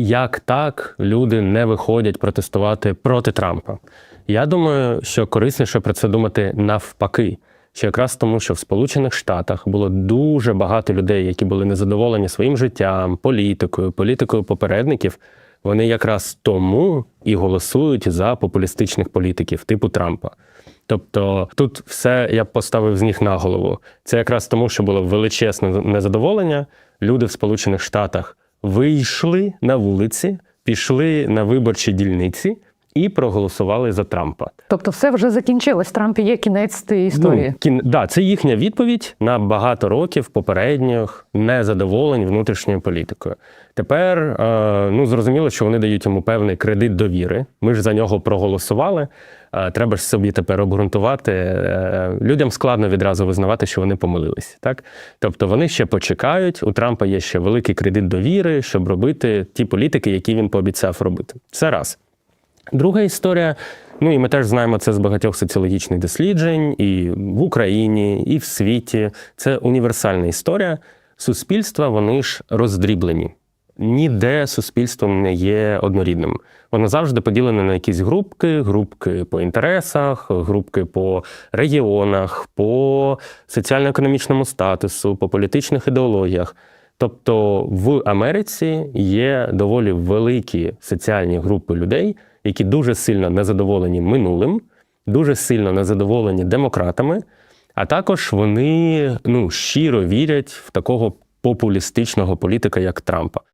як так люди не виходять протестувати проти Трампа? Я думаю, що корисніше про це думати навпаки. Що якраз тому, що в Сполучених Штатах було дуже багато людей, які були незадоволені своїм життям, політикою, політикою попередників. Вони якраз тому і голосують за популістичних політиків, типу Трампа. Тобто тут все я поставив з них на голову. Це якраз тому, що було величезне незадоволення. Люди в Сполучених Штатах вийшли на вулиці, пішли на виборчі дільниці і проголосували за Трампа. Тобто, все вже закінчилось. Трамп є кінець цієї історії. Ну, кін... да, це їхня відповідь на багато років попередніх незадоволень внутрішньою політикою. Тепер е, ну зрозуміло, що вони дають йому певний кредит довіри. Ми ж за нього проголосували. Е, треба ж собі тепер обґрунтувати. Е, людям складно відразу визнавати, що вони помилились. Так, тобто вони ще почекають. У Трампа є ще великий кредит довіри, щоб робити ті політики, які він пообіцяв робити. Це раз. Друга історія. Ну і ми теж знаємо це з багатьох соціологічних досліджень, і в Україні, і в світі. Це універсальна історія. Суспільства вони ж роздріблені. Ніде суспільство не є однорідним. Воно завжди поділене на якісь групки, групки по інтересах, групки по регіонах, по соціально-економічному статусу, по політичних ідеологіях. Тобто в Америці є доволі великі соціальні групи людей, які дуже сильно незадоволені минулим, дуже сильно незадоволені демократами, а також вони ну, щиро вірять в такого популістичного політика, як Трампа.